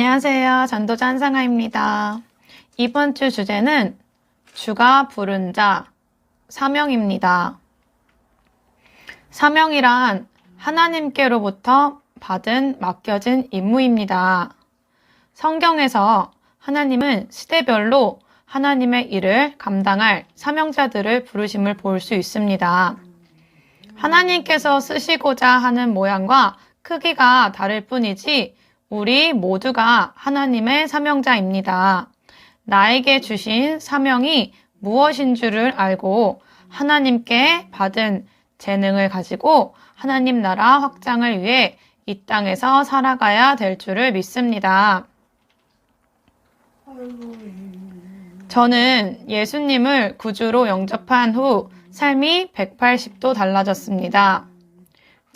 안녕하세요. 전도자 한상아입니다. 이번 주 주제는 주가 부른 자, 사명입니다. 사명이란 하나님께로부터 받은 맡겨진 임무입니다. 성경에서 하나님은 시대별로 하나님의 일을 감당할 사명자들을 부르심을 볼 수 있습니다. 하나님께서 쓰시고자 하는 모양과 크기가 다를 뿐이지 우리 모두가 하나님의 사명자입니다. 나에게 주신 사명이 무엇인 줄을 알고 하나님께 받은 재능을 가지고 하나님 나라 확장을 위해 이 땅에서 살아가야 될 줄을 믿습니다. 저는 예수님을 구주로 영접한 후 삶이 180도 달라졌습니다.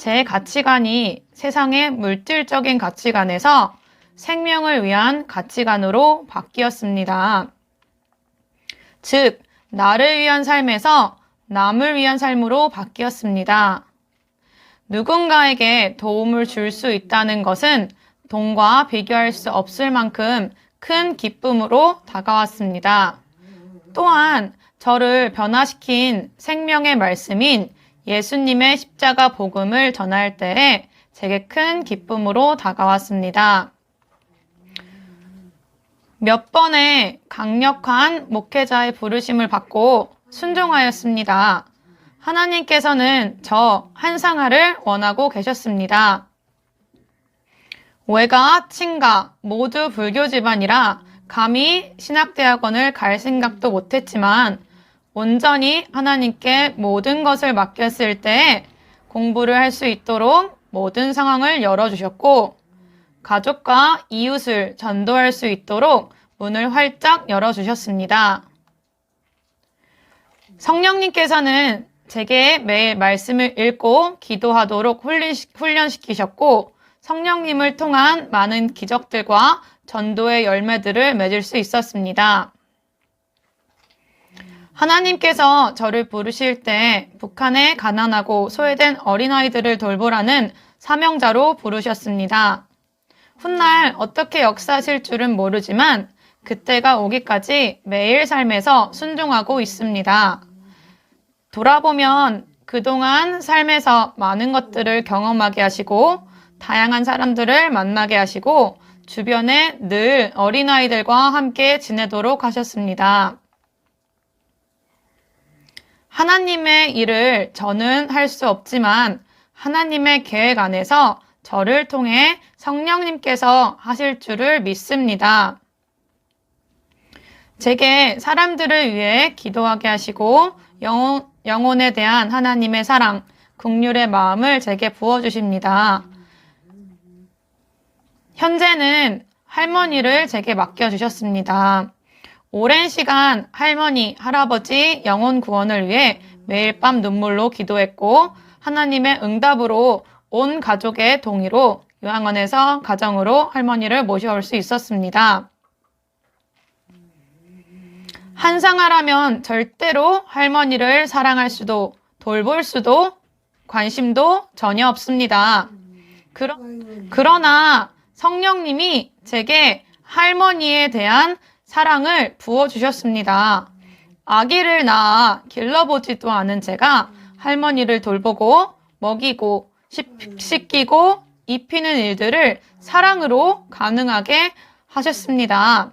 제 가치관이 세상의 물질적인 가치관에서 생명을 위한 가치관으로 바뀌었습니다. 즉, 나를 위한 삶에서 남을 위한 삶으로 바뀌었습니다. 누군가에게 도움을 줄 수 있다는 것은 돈과 비교할 수 없을 만큼 큰 기쁨으로 다가왔습니다. 또한 저를 변화시킨 생명의 말씀인 예수님의 십자가 복음을 전할 때에 제게 큰 기쁨으로 다가왔습니다. 몇 번의 강력한 목회자의 부르심을 받고 순종하였습니다. 하나님께서는 저 한상아를 원하고 계셨습니다. 외가, 친가 모두 불교 집안이라 감히 신학대학원을 갈 생각도 못했지만 온전히 하나님께 모든 것을 맡겼을 때 공부를 할 수 있도록 모든 상황을 열어주셨고 가족과 이웃을 전도할 수 있도록 문을 활짝 열어주셨습니다. 성령님께서는 제게 매일 말씀을 읽고 기도하도록 훈련시키셨고 성령님을 통한 많은 기적들과 전도의 열매들을 맺을 수 있었습니다. 하나님께서 저를 부르실 때 북한의 가난하고 소외된 어린아이들을 돌보라는 사명자로 부르셨습니다. 훗날 어떻게 역사하실 줄은 모르지만 그때가 오기까지 매일 삶에서 순종하고 있습니다. 돌아보면 그동안 삶에서 많은 것들을 경험하게 하시고 다양한 사람들을 만나게 하시고 주변에 늘 어린아이들과 함께 지내도록 하셨습니다. 하나님의 일을 저는 할 수 없지만 하나님의 계획 안에서 저를 통해 성령님께서 하실 줄을 믿습니다. 제게 사람들을 위해 기도하게 하시고 영혼, 영혼에 대한 하나님의 사랑, 국률의 마음을 제게 부어주십니다. 현재는 할머니를 제게 맡겨주셨습니다. 오랜 시간 할머니, 할아버지 영혼 구원을 위해 매일 밤 눈물로 기도했고 하나님의 응답으로 온 가족의 동의로 요양원에서 가정으로 할머니를 모셔올 수 있었습니다. 한상아라면 절대로 할머니를 사랑할 수도 돌볼 수도 관심도 전혀 없습니다. 그러, 그러나 성령님이 제게 할머니에 대한 사랑을 부어주셨습니다. 아기를 낳아 길러보지도 않은 제가 할머니를 돌보고 먹이고 씻기고 입히는 일들을 사랑으로 가능하게 하셨습니다.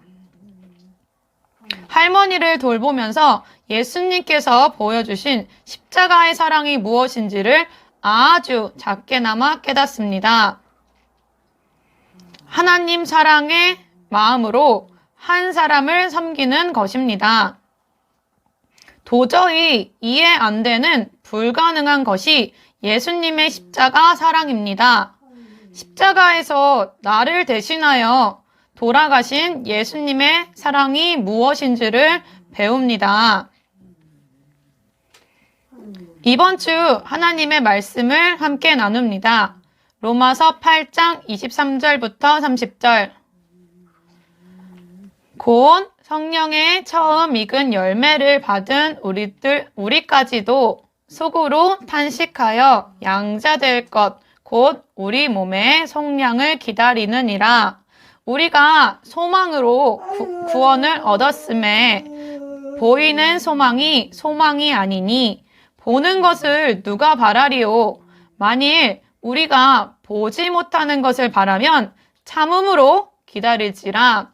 할머니를 돌보면서 예수님께서 보여주신 십자가의 사랑이 무엇인지를 아주 작게나마 깨닫습니다. 하나님 사랑의 마음으로 한 사람을 섬기는 것입니다. 도저히 이해 안 되는 불가능한 것이 예수님의 십자가 사랑입니다. 십자가에서 나를 대신하여 돌아가신 예수님의 사랑이 무엇인지를 배웁니다. 이번 주 하나님의 말씀을 함께 나눕니다. 로마서 8장 23절부터 30절. 곧 성령의 처음 익은 열매를 받은 우리들, 우리까지도 속으로 탄식하여 양자될 것, 곧 우리 몸의 속량을 기다리느니라. 우리가 소망으로 구, 구원을 얻었음에 보이는 소망이 소망이 아니니 보는 것을 누가 바라리요? 만일 우리가 보지 못하는 것을 바라면 참음으로 기다릴지라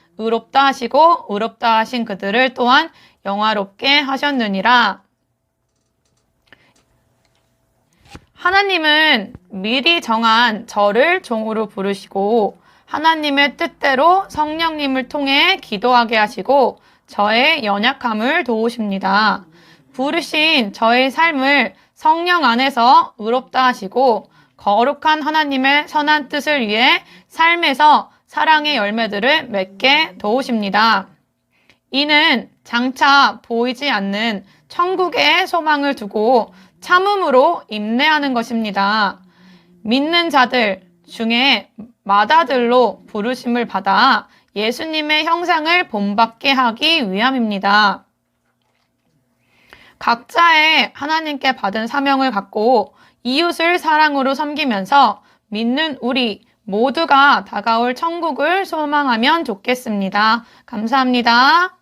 의롭다 하시고 의롭다 하신 그들을 또한 영화롭게 하셨느니라. 하나님은 미리 정한 저를 종으로 부르시고 하나님의 뜻대로 성령님을 통해 기도하게 하시고 저의 연약함을 도우십니다. 부르신 저의 삶을 성령 안에서 의롭다 하시고 거룩한 하나님의 선한 뜻을 위해 삶에서 사랑의 열매들을 맺게 도우십니다. 이는 장차 보이지 않는 천국의 소망을 두고 참음으로 인내하는 것입니다. 믿는 자들 중에 맏아들로 부르심을 받아 예수님의 형상을 본받게 하기 위함입니다. 각자의 하나님께 받은 사명을 갖고 이웃을 사랑으로 섬기면서 믿는 우리 모두가 다가올 천국을 소망하면 좋겠습니다. 감사합니다.